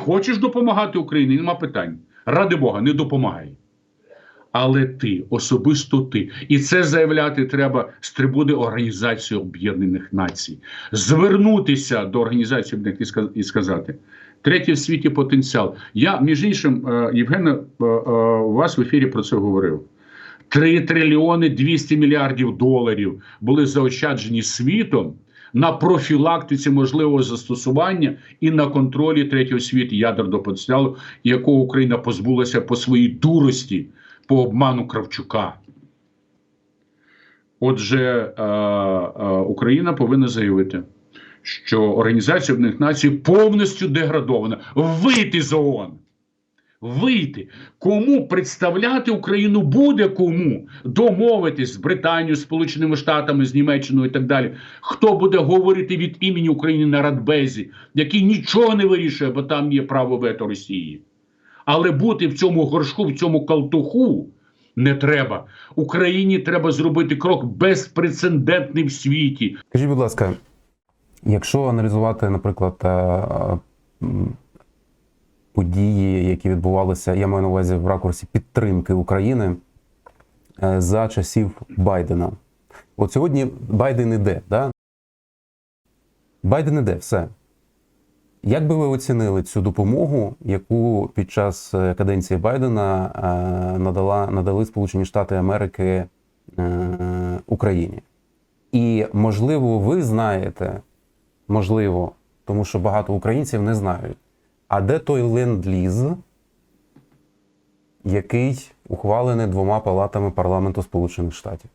хочеш допомагати Україні, нема питань. Ради Бога, не допомагай. Але ти, особисто ти, і це заявляти треба з трибуни Організації Об'єднаних Націй, звернутися до Організації Об'єднаних і сказати: третій в світі потенціал. Я, між іншим, е, Євгена, е, е, у вас в ефірі про це говорив. 3 трильйони 200 мільярдів доларів були заощаджені світом на профілактиці можливого застосування і на контролі третього світу ядерного потенціалу, якого Україна позбулася по своїй дурості, по обману Кравчука. Отже, е, е, Україна повинна заявити, що Організація Об'єднаних Націй повністю деградована. Вийти з ООН. Вийти. Кому представляти Україну буде кому домовитись з Британією, Сполученими Штатами, з Німеччиною і так далі. Хто буде говорити від імені України на Радбезі, який нічого не вирішує, бо там є право вето Росії. Але бути в цьому горшку, в цьому калтуху не треба. Україні треба зробити крок безпрецедентний в світі. Скажіть, будь ласка, якщо аналізувати, наприклад, е, які відбувалися, я маю на увазі в ракурсі підтримки України е, за часів Байдена. От сьогодні Байден іде, да? Байден іде, все. Як би ви оцінили цю допомогу, яку під час е, каденції Байдена е, надала, надали Сполучені Штати Америки Україні? І можливо, ви знаєте, можливо, тому що багато українців не знають. А де той ленд-ліз, який ухвалений двома палатами парламенту Сполучених Штатів?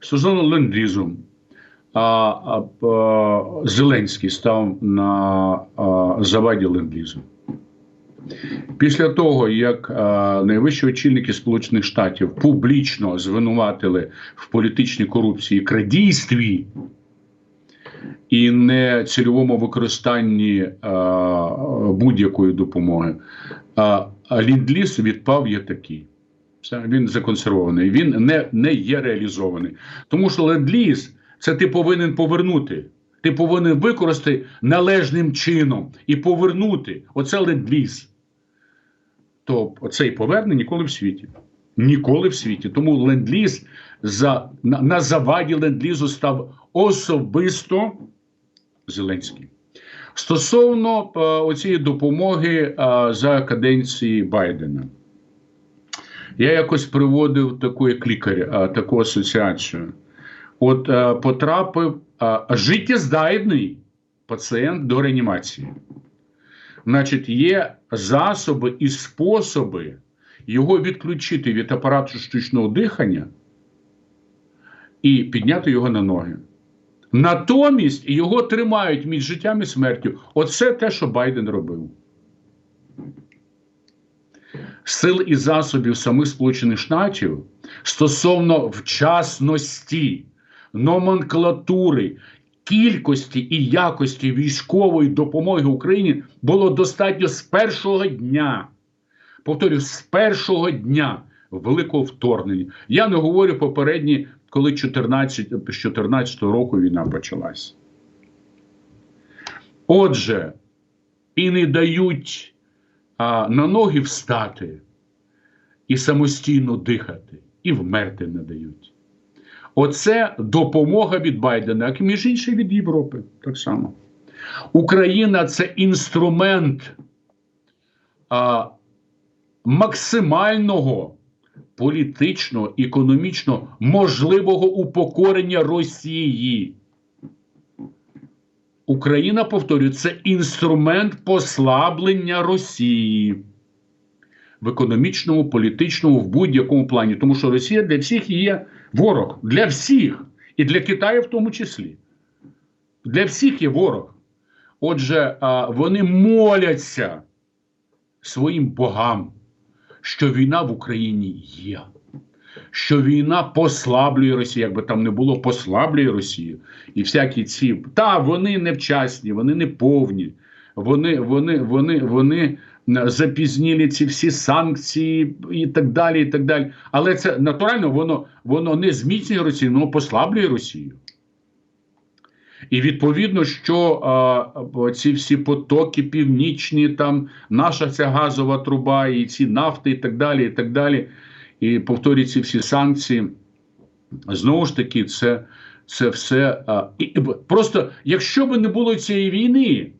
Стосовно ленд-лізу, а, а, Зеленський став на а, заваді ленд-лізу. Після того, як а, найвищі очільники Сполучених Штатів публічно звинуватили в політичній корупції крадійстві і нецільовому використанні а, будь-якої допомоги, а, а відпав є такий. Він законсервований, він не, не є реалізований. Тому що ленд-ліз – це ти повинен повернути. Ти повинен використати належним чином і повернути. Оце ленд-ліз. То оцей поверне ніколи в світі. Ніколи в світі. Тому ленд-ліз за, на, на заваді ленд-лізу став особисто Зеленський. Стосовно е, оцієї допомоги е, за каденції Байдена. Я якось приводив таку як лікар, а, таку асоціацію. От е, потрапив е, життєздайний пацієнт до реанімації. Значить, є засоби і способи його відключити від апарату штучного дихання і підняти його на ноги. Натомість його тримають між життям і смертю. Оце те, що Байден робив сил і засобів самих Сполучених Штатів стосовно вчасності, номенклатури, кількості і якості військової допомоги Україні було достатньо з першого дня. Повторюю, з першого дня великого вторгнення. Я не говорю попередні, коли 14, з 14 року війна почалась. Отже, і не дають а, на ноги встати і самостійно дихати, і вмерти не дають. Оце допомога від Байдена, як між іншим від Європи. Так само. Україна це інструмент а, максимального політичного, економічно можливого упокорення Росії. Україна, повторюю, це інструмент послаблення Росії в економічному, політичному, в будь-якому плані. Тому що Росія для всіх є ворог. Для всіх. І для Китаю в тому числі. Для всіх є ворог. Отже, вони моляться своїм богам, що війна в Україні є. Що війна послаблює Росію, якби там не було, послаблює Росію. І всякі ці. Та вони невчасні, вони не повні, вони, вони, вони, вони запізнілі ці всі санкції і так далі. і так далі. Але це натурально воно, воно не зміцнює Росію, воно послаблює Росію. І відповідно, що а, ці всі потоки північні, там наша ця газова труба, і ці нафти, і так далі, і так далі. І повторюю ці всі санкції. Знову ж таки, це, це все. А, і, просто якщо б не було цієї війни,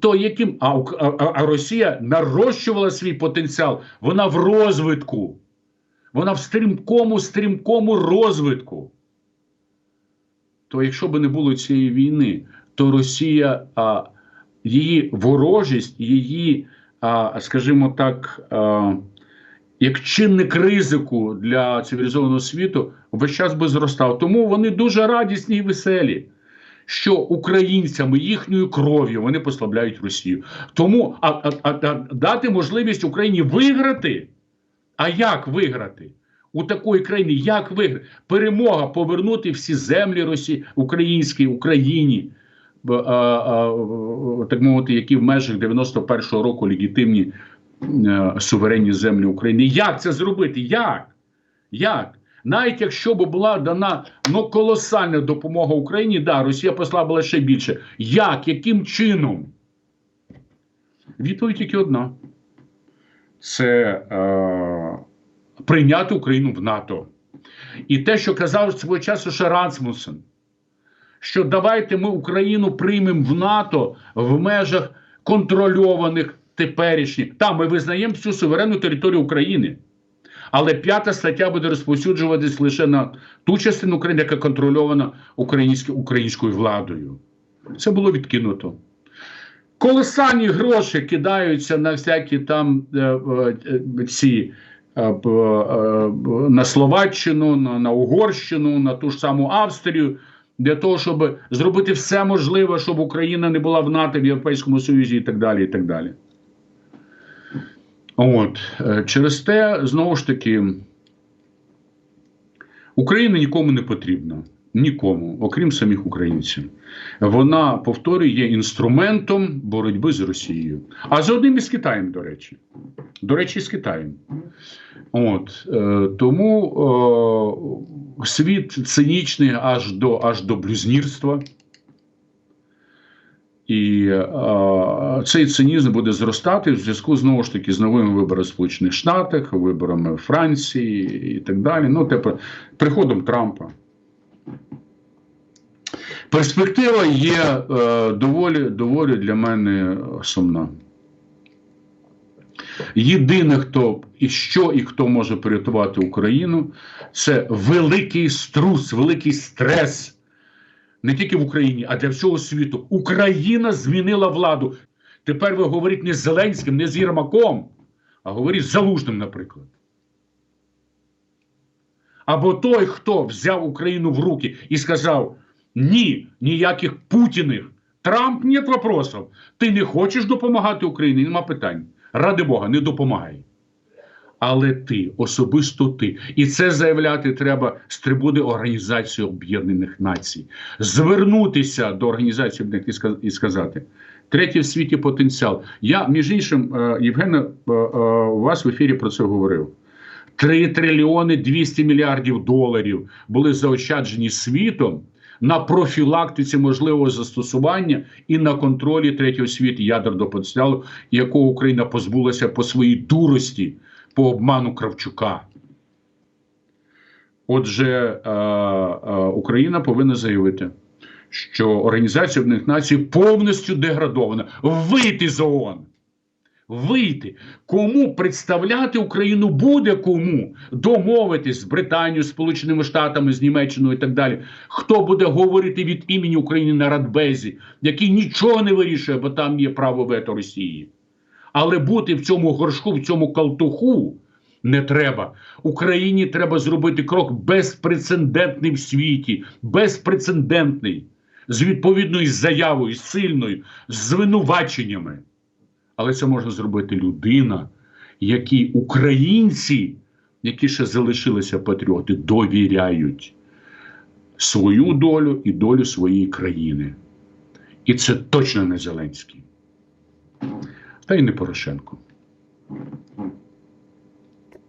то яким а, а- а Росія нарощувала свій потенціал, вона в розвитку, вона в стрімкому, стрімкому розвитку. То якщо б не було цієї війни, то Росія, а, її ворожість, її, а, скажімо так, а, як чинник ризику для цивілізованого світу, весь час би зростав. Тому вони дуже радісні і веселі, що українцями їхньою кров'ю вони послабляють Росію. Тому а, а, а дати можливість Україні виграти. А як виграти? У такої країни як виграти? Перемога повернути всі землі Росії, українські, Україні, а, а, так мовити, які в межах 91-го року легітимні е, суверенні землі України. Як це зробити? Як? Як? Навіть якщо б була дана ну, колосальна допомога Україні, да, Росія послабила ще більше. Як? Яким чином? Відповідь тільки одна: це е, прийняти Україну в НАТО. І те, що казав свого часу ще Рансмусен, що давайте ми Україну приймемо в НАТО в межах контрольованих теперішніх. Там ми визнаємо всю суверенну територію України. Але п'ята стаття буде розповсюджуватись лише на ту частину України, яка контрольована українською владою. Це було відкинуто. Колосальні гроші кидаються на всякі там е, е, е, ці на Словаччину, на, на Угорщину, на ту ж саму Австрію, для того, щоб зробити все можливе, щоб Україна не була в НАТО, в Європейському Союзі і так далі. І так далі. От е, через те, знову ж таки, Україна нікому не потрібна. Нікому, окрім самих українців. Вона, повторюю, є інструментом боротьби з Росією. А з одним із Китаєм, до речі. До речі, з Китаєм. От, е, тому е, світ цинічний аж до, аж до блюзнірства. І е, цей цинізм буде зростати в зв'язку знову ж таки з новими виборами Сполучених Штатах, виборами Франції і так далі. Ну, тепер приходом Трампа. Перспектива є е, доволі, доволі для мене сумна. Єдине, хто і що і хто може порятувати Україну, це великий струс, великий стрес не тільки в Україні, а для всього світу. Україна змінила владу. Тепер ви говорите не з Зеленським, не з Єрмаком, а говоріть з Залужним, наприклад. Або той, хто взяв Україну в руки і сказав: ні, ніяких Путіних. Трамп нет вопросов. Ти не хочеш допомагати Україні? Нема питань. Ради Бога, не допомагай. Але ти, особисто ти, і це заявляти треба з трибуни Організації Об'єднаних Націй, звернутися до Організації Об'єднаних і сказати: третій в світі потенціал. Я, між іншим, е, Євгена, е, е, у вас в ефірі про це говорив. 3 трильйони 200 мільярдів доларів були заощаджені світом на профілактиці можливого застосування і на контролі третього світу ядерного потенціалу, якого Україна позбулася по своїй дурості, по обману Кравчука. Отже, е, е, Україна повинна заявити, що Організація Об'єднаних Націй повністю деградована. Вийти з ООН. Вийти. Кому представляти Україну буде кому домовитись з Британією, Сполученими Штатами, з Німеччиною і так далі. Хто буде говорити від імені України на Радбезі, який нічого не вирішує, бо там є право вето Росії. Але бути в цьому горшку, в цьому калтуху не треба. Україні треба зробити крок безпрецедентний в світі, безпрецедентний, з відповідною заявою, сильною, звинуваченнями. Але це може зробити людина, якій українці, які ще залишилися патріоти, довіряють свою долю і долю своєї країни. І це точно не Зеленський. Та й не Порошенко.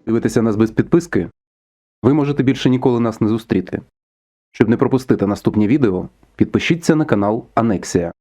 Дивитеся нас без підписки? Ви можете більше ніколи нас не зустріти. Щоб не пропустити наступні відео, підпишіться на канал Анексія.